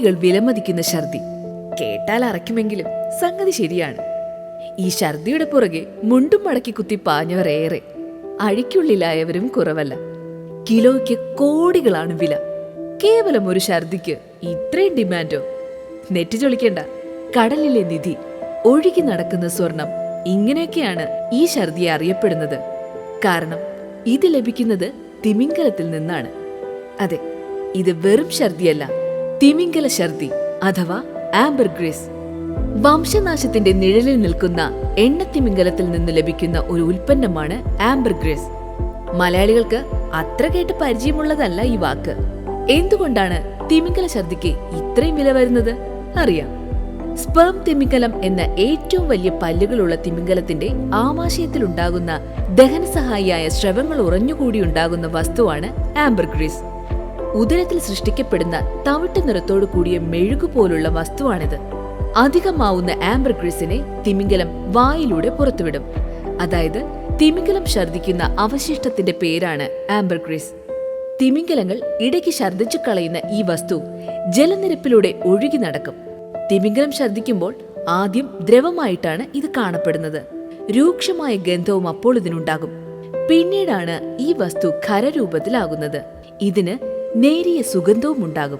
കോടികൾ വിലമതിക്കുന്ന ഛർദി. കേട്ടാൽ അറയ്ക്കുമെങ്കിലും സംഗതി ശരിയാണ്. ഈ ഛർദിയുടെ പുറകെ മുണ്ടും മടക്കി കുത്തി പാഞ്ഞവർ ഏറെ അഴിക്കുള്ളിലായവരും കുറവല്ല. കിലോയ്ക്ക് കോടികളാണ് വില. കേവലം ഒരു ഛർദിക്ക് ഇത്രയും ഡിമാൻഡോ? നെറ്റ് ചൊളിക്കേണ്ട. കടലിലെ നിധി. ഒഴുകി നടക്കുന്ന സ്വർണം. ഇങ്ങനെയൊക്കെയാണ് ഈ ഛർദിയെ അറിയപ്പെടുന്നത്. കാരണം ഇത് ലഭിക്കുന്നത് തിമിംഗലത്തിൽ നിന്നാണ്. അതെ ഇത് വെറും ഛർദിയല്ല. തിമിംഗല ഛർദി അഥവാ ആംബർഗ്രേസ് വംശനാശത്തിന്റെ നിഴലിൽ നിൽക്കുന്ന എണ്ണത്തിമിംഗലത്തിൽ നിന്ന് ലഭിക്കുന്ന ഒരു ഉൽപ്പന്നമാണ് ആംബർഗ്രേസ് മലയാളികൾക്ക് അത്ര കേട്ട് പരിചയമുള്ളതല്ല ഈ വാക്ക്. എന്തുകൊണ്ടാണ് തിമിംഗല ഛർദിക്ക് ഇത്രയും വില വരുന്നത്? അറിയാം. സ്പേം തിമിംഗലം എന്ന ഏറ്റവും വലിയ പല്ലുകളുള്ള തിമിംഗലത്തിന്റെ ആമാശയത്തിലുണ്ടാകുന്ന ദഹനസഹായിയായ ഉറഞ്ഞുകൂടി ഉണ്ടാകുന്ന വസ്തുവാണ് ആംബർഗ്രീസ് ഉദരത്തിൽ സൃഷ്ടിക്കപ്പെടുന്ന തവിട്ട് നിറത്തോടു കൂടിയ മെഴുകു പോലുള്ള വസ്തുവാണിത്. അധികമാവുന്ന ആംബ്രഗ്രിസിനെ തിമിംഗലം വായിലൂടെ പുറത്തുവിടും. അതായത് തിമിംഗലം ഛർദ്ദിക്കുന്ന അവശിഷ്ടത്തിന്റെ പേരാണ് ആംബർഗ്രീസ് തിമിംഗലങ്ങൾ ഇടയ്ക്ക് ഛർദ്ദിച്ചു കളയുന്ന ഈ വസ്തു ജലനിരപ്പിലൂടെ ഒഴുകി നടക്കും. തിമിംഗലം ഛർദ്ദിക്കുമ്പോൾ ആദ്യം ദ്രവമായിട്ടാണ് ഇത് കാണപ്പെടുന്നത്. രൂക്ഷമായ ഗന്ധവും അപ്പോൾ ഇതിനുണ്ടാകും. പിന്നീടാണ് ഈ വസ്തു ഖരരൂപത്തിലാകുന്നത്. ഇതിന് നേരിയ സുഗന്ധവും ഉണ്ടാകും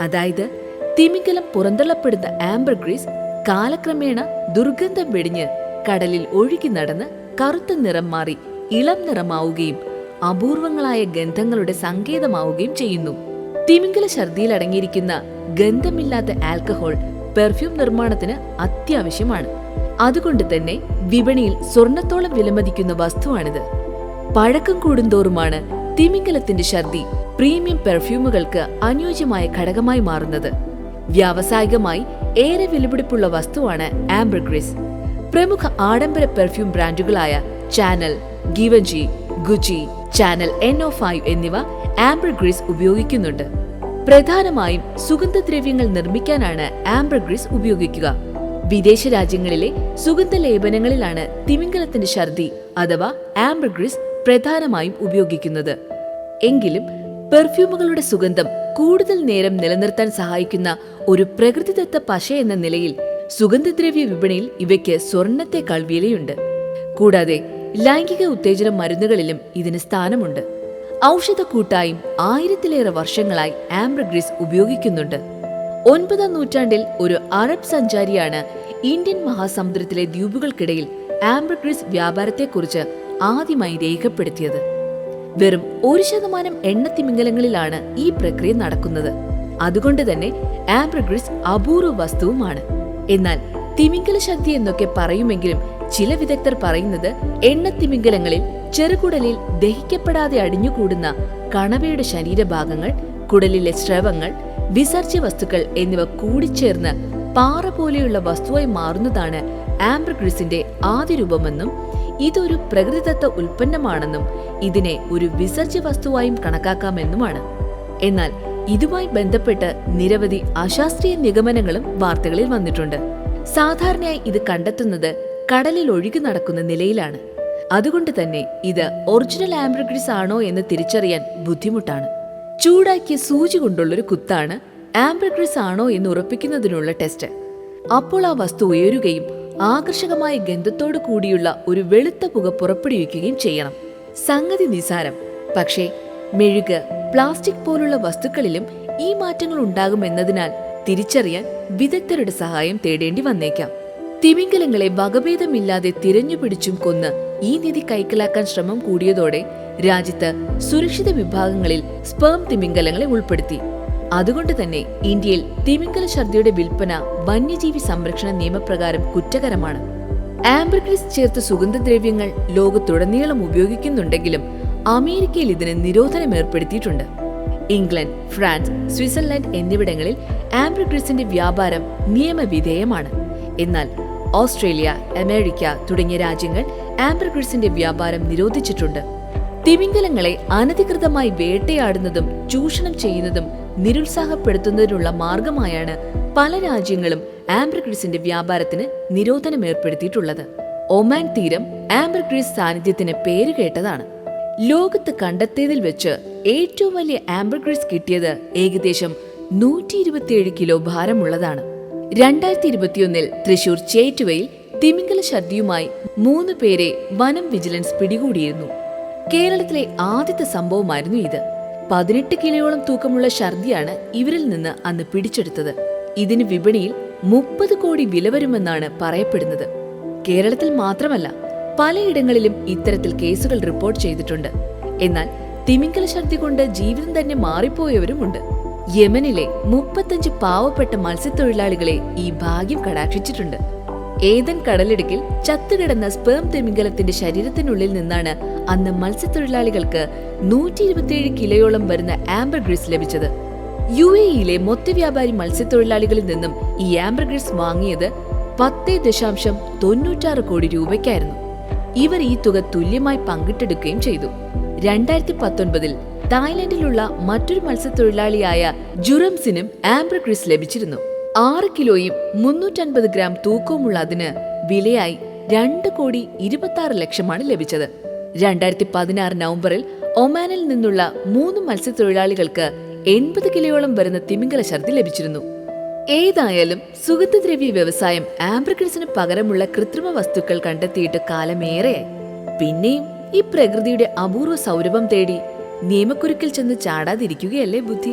അതായത് തിമിംഗലം പുറന്തള്ളപ്പെടുന്ന ആംബർ ഗ്രീസ് കാലക്രമേണ ദുർഗന്ധം വെടിഞ്ഞ് കടലിൽ ഒഴുകി നടന്ന് കറുത്ത നിറം മാറി ഇളം നിറമാവുകയും അപൂർവങ്ങളായ ഗന്ധങ്ങളുടെ സങ്കേതമാവുകയും ചെയ്യുന്നു. തിമിംഗല ഛർദിയിൽ അടങ്ങിയിരിക്കുന്ന ഗന്ധമില്ലാത്ത ആൽക്കഹോൾ പെർഫ്യൂം നിർമ്മാണത്തിന് അത്യാവശ്യമാണ്. അതുകൊണ്ട് തന്നെ വിപണിയിൽ സ്വർണത്തോളം വിലമതിക്കുന്ന വസ്തുവാണിത്. പഴക്കം കൂടുന്തോറുമാണ് തിമിംഗലത്തിന്റെ ഛർദി പ്രീമിയം പെർഫ്യൂമുകൾക്ക് അനുയോജ്യമായ ഘടകമായി മാറുന്നത്. വ്യാവസായികമായി ഏറെ വിലപിടിപ്പുള്ള വസ്തുവാണ് ആംബ്രഗ്രിസ് പ്രമുഖ ആഡംബര perfume ബ്രാൻഡുകളായ Chanel Givenchy Gucci Chanel N O five എന്നിവ ആംബ്രഗ്രിസ് ഉപയോഗിക്കുന്നുണ്ട്. പ്രധാനമായും സുഗന്ധദ്രവ്യങ്ങൾ നിർമ്മിക്കാനാണ് ആംബ്രഗ്രിസ് ഉപയോഗിക്കുക. വിദേശ രാജ്യങ്ങളിലെ സുഗന്ധ ലേപനങ്ങളിലാണ് തിമിംഗലത്തിന്റെ ഛർദി അഥവാ ആംബ്രഗ്രിസ് പ്രധാനമായും ഉപയോഗിക്കുന്നത്. എങ്കിലും പെർഫ്യൂമുകളുടെ സുഗന്ധം കൂടുതൽ നേരം നിലനിർത്താൻ സഹായിക്കുന്ന ഒരു പ്രകൃതിദത്ത പശ എന്ന നിലയിൽ സുഗന്ധദ്രവ്യ വിപണിയിൽ ഇവയ്ക്ക് സ്വർണത്തെക്കാൾ വിലയുണ്ട് കൂടാതെ ലൈംഗിക ഉത്തേജന മരുന്നുകളിലും ഇതിന് സ്ഥാനമുണ്ട്. ഔഷധ കൂട്ടായും ആയിരത്തിലേറെ വർഷങ്ങളായി ആംബ്രഗ്രിസ് ഉപയോഗിക്കുന്നുണ്ട്. ഒൻപതാം നൂറ്റാണ്ടിൽ ഒരു അറബ് സഞ്ചാരിയാണ് ഇന്ത്യൻ മഹാസമുദ്രത്തിലെ ദ്വീപുകൾക്കിടയിൽ ആംബ്രഗ്രിസ് വ്യാപാരത്തെക്കുറിച്ച് ആദ്യമായി രേഖപ്പെടുത്തിയത്. വെറും ഒരു ശതമാനം എണ്ണത്തിമിംഗലങ്ങളിലാണ് ഈ പ്രക്രിയ നടക്കുന്നത്. അതുകൊണ്ട് തന്നെ ആംബ്രഗ്രിസ് അപൂർവ വസ്തുവുമാണ്. എന്നാൽ തിമിംഗല ശക്തി എന്നൊക്കെ പറയുമെങ്കിലും ചില വിദഗ്ധർ പറയുന്നത് എണ്ണത്തിമിംഗലങ്ങളിൽ ചെറുകുടലിൽ ദഹിക്കപ്പെടാതെ അടിഞ്ഞുകൂടുന്ന കണവയുടെ ശരീരഭാഗങ്ങൾ കുടലിലെ സ്രവങ്ങൾ വിസർജ്യ വസ്തുക്കൾ എന്നിവ കൂടിച്ചേർന്ന് പാറ പോലെയുള്ള വസ്തുവായി മാറുന്നതാണ് ആംബ്രഗ്രിസിന്റെ ആദ്യ രൂപമെന്നും ഇതൊരു പ്രകൃതിദത്ത ഉൽപ്പന്നമാണെന്നും ഇതിനെ ഒരു വിസർജ്യ വസ്തുവായും കണക്കാക്കാമെന്നുമാണ്. എന്നാൽ ഇതുമായി ബന്ധപ്പെട്ട് നിരവധി അശാസ്ത്രീയ നിഗമനങ്ങളും വാർത്തകളിൽ വന്നിട്ടുണ്ട്. സാധാരണയായി ഇത് കണ്ടെത്തുന്നത് കടലിൽ ഒഴുകി നടക്കുന്ന നിലയിലാണ്. അതുകൊണ്ട് തന്നെ ഇത് ഒറിജിനൽ ആംബ്രഗ്രിസ് ആണോ എന്ന് തിരിച്ചറിയാൻ ബുദ്ധിമുട്ടാണ്. ചൂടാക്കിയ സൂചി കൊണ്ടുള്ളൊരു കുത്താണ് ആംബ്രഗ്രിസ് ആണോ എന്ന് ഉറപ്പിക്കുന്നതിനുള്ള ടെസ്റ്റ്. അപ്പോൾ ആ വസ്തു ഉയരുകയും ആകർഷകമായ ഗന്ധത്തോടു കൂടിയുള്ള ഒരു വെളുത്ത പുക പുറപ്പെടുവിക്കുകയും ചെയ്യണം. സംഗതി നിസാരം. പക്ഷേ മെഴുക് പ്ലാസ്റ്റിക് പോലുള്ള വസ്തുക്കളിലും ഈ മാറ്റങ്ങൾ ഉണ്ടാകുമെന്നതിനാൽ തിരിച്ചറിയാൻ വിദഗ്ധരുടെ സഹായം തേടേണ്ടി വന്നേക്കാം. തിമിംഗലങ്ങളെ വകഭേദമില്ലാതെ തിരഞ്ഞുപിടിച്ചും കൊന്ന് ഈ നിധി കൈക്കലാക്കാൻ ശ്രമം കൂടിയതോടെ രാജ്യത്ത് സുരക്ഷിത വിഭാഗങ്ങളിൽ സ്പേം തിമിംഗലങ്ങളെ ഉൾപ്പെടുത്തി. അതുകൊണ്ട് തന്നെ ഇന്ത്യയിൽ തിമിംഗല ഛർദിയുടെ വിൽപ്പന വന്യജീവി സംരക്ഷണ നിയമപ്രകാരം കുറ്റകരമാണ്. ആംബർഗ്രീസ് ചേർത്ത സുഗന്ധദ്രവ്യങ്ങൾ ലോകത്തുടനീളം ഉപയോഗിക്കുന്നുണ്ടെങ്കിലും അമേരിക്കയിൽ ഇതിന് നിരോധനം ഏർപ്പെടുത്തിയിട്ടുണ്ട്. ഇംഗ്ലണ്ട് ഫ്രാൻസ് സ്വിറ്റ്സർലൻഡ് എന്നിവിടങ്ങളിൽ ആംബ്രിക്രിസിന്റെ വ്യാപാരം നിയമവിധേയമാണ്. എന്നാൽ ഓസ്ട്രേലിയ അമേരിക്ക തുടങ്ങിയ രാജ്യങ്ങൾ ആംബ്രിക്രിസിന്റെ വ്യാപാരം നിരോധിച്ചിട്ടുണ്ട്. തിമിംഗലങ്ങളെ അനധികൃതമായി വേട്ടയാടുന്നതും ചൂഷണം ചെയ്യുന്നതും നിരുത്സാഹപ്പെടുത്തുന്നതിനുള്ള മാർഗമായാണ് പല രാജ്യങ്ങളും ആംബ്രഗ്രിസിന്റെ വ്യാപാരത്തിന് നിരോധനം ഏർപ്പെടുത്തിയിട്ടുള്ളത് ഒമാൻ തീരം ആംബ്രഗ്രീസ് സാന്നിധ്യത്തിന് പേരുകേട്ടതാണ് ലോകത്ത് കണ്ടെത്തിയതിൽ വെച്ച് ഏറ്റവും വലിയ ആംബർഗ്രീസ് കിട്ടിയത് ഏകദേശം നൂറ്റി ഇരുപത്തിയേഴ് കിലോ ഭാരമുള്ളതാണ്. രണ്ടായിരത്തി ഇരുപത്തിയൊന്നിൽ തൃശൂർ ചേറ്റുവയിൽ തിമിംഗല ഛർദിയുമായി മൂന്ന് പേരെ വനം വിജിലൻസ് പിടികൂടിയിരുന്നു. കേരളത്തിലെ ആദ്യത്തെ സംഭവമായിരുന്നു ഇത്. പതിനെട്ട് കിലോയോളം തൂക്കമുള്ള ഛർദിയാണ് ഇവരിൽ നിന്ന് അന്ന് പിടിച്ചെടുത്തത്. ഇതിന് വിപണിയിൽ മുപ്പത് കോടി വില വരുമെന്നാണ് പറയപ്പെടുന്നത്. കേരളത്തിൽ മാത്രമല്ല പലയിടങ്ങളിലും ഇത്തരത്തിൽ കേസുകൾ റിപ്പോർട്ട് ചെയ്തിട്ടുണ്ട്. എന്നാൽ തിമിങ്കല ഛർദി കൊണ്ട് ജീവിതം തന്നെ മാറിപ്പോയവരുമുണ്ട്. യമനിലെ മുപ്പത്തഞ്ച് പാവപ്പെട്ട മത്സ്യത്തൊഴിലാളികളെ ഈ ഭാഗ്യം കടാക്ഷിച്ചിട്ടുണ്ട്. ഏതൻ കടലിടുക്കിൽ ചത്തുകിടന്ന സ്പേം തിമിംഗലത്തിന്റെ ശരീരത്തിനുള്ളിൽ നിന്നാണ് അന്ന് മത്സ്യത്തൊഴിലാളികൾക്ക് നൂറ്റി ഇരുപത്തിയേഴ് കിലോയോളം വരുന്ന ആംബർ ഗ്രിസ് ലഭിച്ചത്. യു എയിലെ മൊത്തവ്യാപാരി മത്സ്യത്തൊഴിലാളികളിൽ നിന്നും ഈ ആംബർ ഗ്രിസ് വാങ്ങിയത് പത്തേ ദശാംശം തൊണ്ണൂറ്റാറ് കോടി രൂപയ്ക്കായിരുന്നു. ഇവർ ഈ തുക തുല്യമായി പങ്കിട്ടെടുക്കുകയും ചെയ്തു. രണ്ടായിരത്തി പത്തൊൻപതിൽ തായ്ലൻഡിലുള്ള മറ്റൊരു മത്സ്യത്തൊഴിലാളിയായ ജുറംസിനും ആംബർ ഗ്രിസ് ലഭിച്ചിരുന്നു. ആറ് കിലോയും മുന്നൂറ്റൻപത് ഗ്രാം തൂക്കവുമുള്ള അതിന് വിലയായി രണ്ട് കോടി ഇരുപത്തി ലക്ഷമാണ് ലഭിച്ചത്. രണ്ടായിരത്തി പതിനാറ് നവംബറിൽ ഒമാനിൽ നിന്നുള്ള മൂന്ന് മത്സ്യത്തൊഴിലാളികൾക്ക് എൺപത് കിലോയോളം വരുന്ന തിമിംഗല ഛർദി ലഭിച്ചിരുന്നു. ഏതായാലും സുഗന്ധദ്രവ്യ വ്യവസായം ആംബ്രഗ്രിസിന് പകരമുള്ള കൃത്രിമ വസ്തുക്കൾ കണ്ടെത്തിയിട്ട് കാലമേറെ പിന്നെയും ഈ പ്രകൃതിയുടെ അപൂർവ സൗരഭം തേടി നിയമക്കുരുക്കിൽ ചെന്ന് ചാടാതിരിക്കുകയല്ലേ ബുദ്ധി?